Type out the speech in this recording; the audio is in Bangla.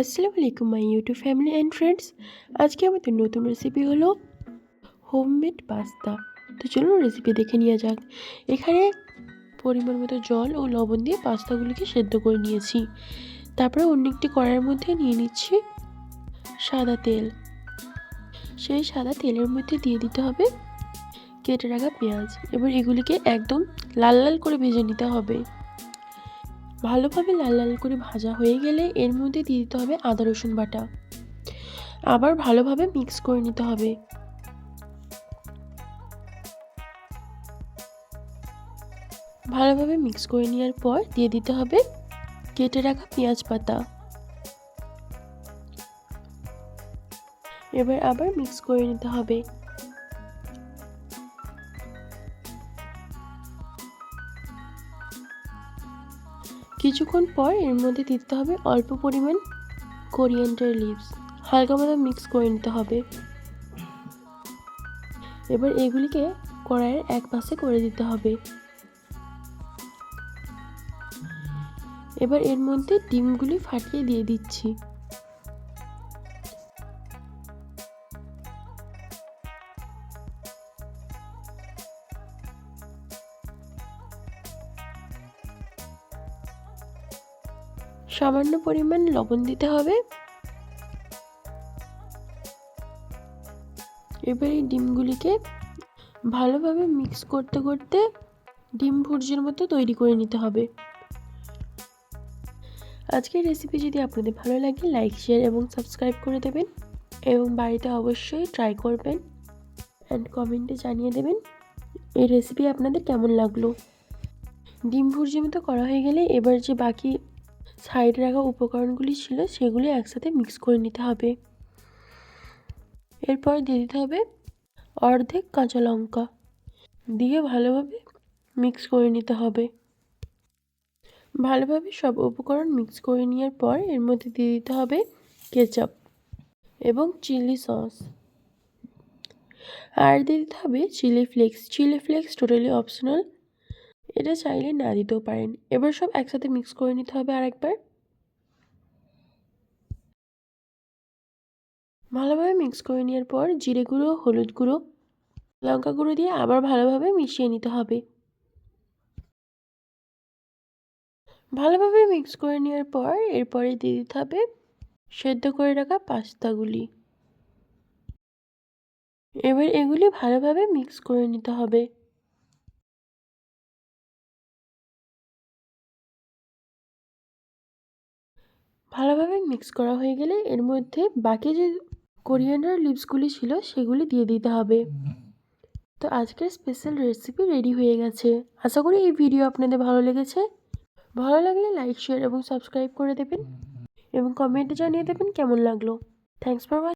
আসসালামু আলাইকুম, my YouTube family and friends আজকে আমাদের নতুন রেসিপি হলো হোমমেড পাস্তা তো চলুন রেসিপি দেখে নেওয়া যাক। এখানে পরিমাণ মতো জল ও লবণ দিয়ে পাস্তাগুলিকে সেদ্ধ করে নিয়েছি। তারপরে অন্য একটি কড়াইয়ের মধ্যে নিয়ে নিচ্ছি সাদা তেল। সেই সাদা তেলের মধ্যে দিয়ে দিতে হবে কেটে রাখা পেঁয়াজ। এবার এগুলিকে একদম লাল লাল করে ভেজে নিতে হবে। ভালোভাবে লাল লাল করে ভাজা হয়ে গেলে এর মধ্যে দিয়ে দিতে হবে আদা, রসুন বাটা। আবার ভালোভাবে মিক্স করে নিতে হবে। ভালোভাবে মিক্স করে নেওয়ার পর দিয়ে দিতে হবে কেটে রাখা পেঁয়াজ পাতা। এবার আবার মিক্স করে নিতে হবে। কিছুক্ষণ পর এর মধ্যে দিতে হবে অল্প পরিমাণ কোরিয়েন্ডার লিভস হালকা মতো মিক্স করে নিতে হবে। এবার এগুলিকে কড়াইয়ের এক পাশে করে দিতে হবে। এবার এর মধ্যে ডিমগুলি ফাটিয়ে দিয়ে দিচ্ছি। সামান্য পরিমাণ লবণ দিতে হবে। এবার এই ডিমগুলিকে ভালোভাবে মিক্স করতে করতে ডিম ভুর্জের মতো তৈরি করে নিতে হবে। আজকের রেসিপি যদি আপনাদের ভালো লাগে লাইক শেয়ার এবং সাবস্ক্রাইব করে দেবেন এবং বাড়িতে অবশ্যই ট্রাই করবেন অ্যান্ড কমেন্টে জানিয়ে দেবেন এই রেসিপি আপনাদের কেমন লাগল। ডিম ভুর্জি মতো করা হয়ে গেলে এবার যে বাকি সাইডে রাখা উপকরণগুলি ছিল, সেগুলি একসাথে মিক্স করে নিতে হবে। এরপর দিয়ে দিতে হবে অর্ধেক কাঁচা লঙ্কা। দিয়ে ভালোভাবে মিক্স করে নিতে হবে। ভালোভাবে সব উপকরণ মিক্স করে নেওয়ার পর এর মধ্যে দিয়ে দিতে হবে কেচাপ এবং চিলি সস। আর দিয়ে দিতে হবে chilli flakes. Chilli flakes totally optional এটা চাইলে না দিতেও পারেন। এবার সব একসাথে মিক্স করে নিতে হবে আরেকবার। ভালোভাবে মিক্স করে নেওয়ার পর জিরে গুঁড়ো, হলুদ গুঁড়ো, লঙ্কা গুঁড়ো দিয়ে আবার ভালোভাবে মিশিয়ে নিতে হবে। ভালোভাবে মিক্স করে নেওয়ার পর এরপরে দিয়ে দিতে হবে সেদ্ধ করে রাখা পাস্তাগুলি। এবার এগুলি ভালোভাবে মিক্স করে নিতে হবে। ভালোভাবে মিক্স করা হয়ে গেলে এর মধ্যে বাকি যে কোরিয়ানার লিপসগুলি ছিল, সেগুলি দিয়ে দিতে হবে। তো আজকের স্পেশাল রেসিপি রেডি হয়ে গেছে। আশা করি এই ভিডিও আপনাদের ভালো লেগেছে। ভালো লাগলে লাইক শেয়ার এবং সাবস্ক্রাইব করে দেবেন। এবং কমেন্টে জানিয়ে দেবেন কেমন লাগল। Thanks for